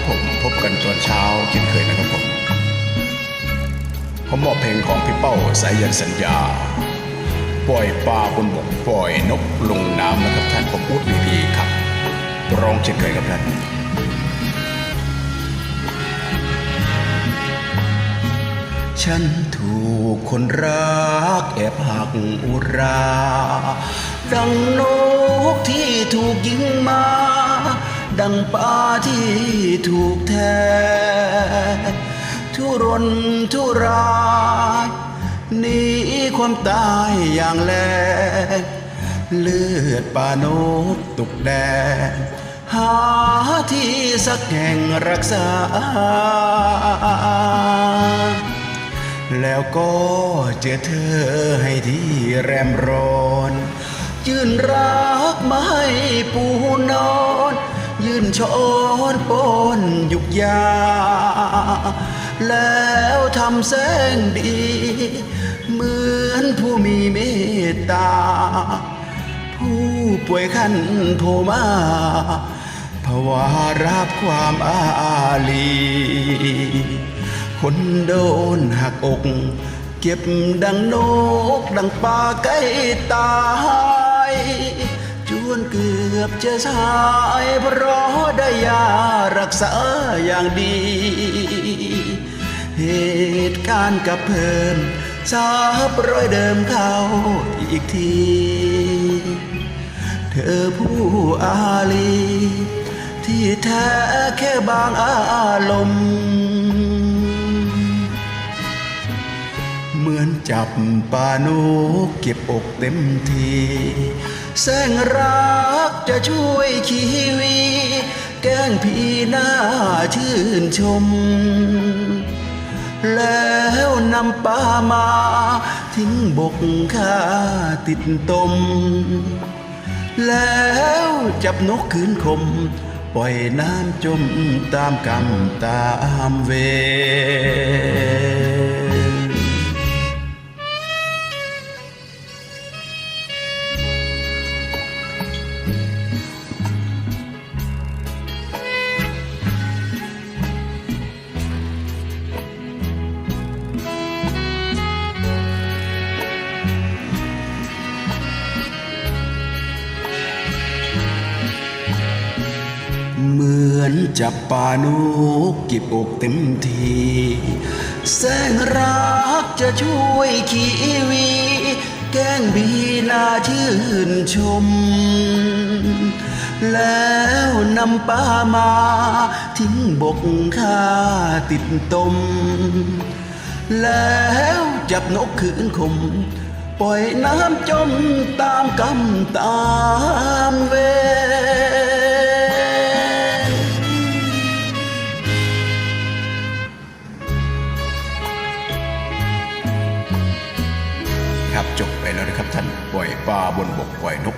ครับผมพบกันตอนเช้าเช่นเคยนะครับผมผมมอบเพลงของพี่เป้าสายยันสัญญา ปล่อยปลาบนบกปล่อยนกลงน้ำนะครับท่านผมพูดดีๆครับร้องเช่นเคยครับท่านฉันถูกคนรักแอบหักอุรา ดังนกที่ถูกยิงมา ดังปลาที่ถูกแทงทุรนทุรายหนีความตายอย่างแรงเลือดปลานกตุกแดงหาที่สักแห่งรักษา แล้วก็เจอเธอให้ที่แรมร้อน ยื่นรักมาให้ปูนอน ยื่นช้อนป้อนยุกยา แล้วทำแสงดี เหมือนผู้มีเมตตา ผู้ป่วยขันโทมาภาวารับความอาลี คนโดนหักอก เก็บดังนก ดังปลาใกล้ตาย จวนเกือบจะสายเพราะได้ยารัก ษาอย่างดี เหตุการณ์กับเพิ่นทราบรอยเดิมเขาอีกที เธอผู้อาลี ที่แท้แค่บางอารมณ์เหมือนจับปลาโนกเก็บอกเต็มที แสงรักจะช่วยชีวี แกล้งพี่หน้าชื่นชม แล้วนำปลามา ทิ้งบกข้าติดตม แล้วจับนกคืนคม ปล่อยน้ำจมตามกรรมตามเวร จับปานุกก็บอกเต็มทีแสงรักจะช่วยขีวี แก้งบีนาชื่นชม แล้วนำปลามา ทิ้งบกข้าติดตม แล้วจับนกขืนคมปล่อยน้ำจมตามกรรมตามเวร ครับ จบไปแล้วนะครับท่านปล่อยปลาบนบกปล่อยนก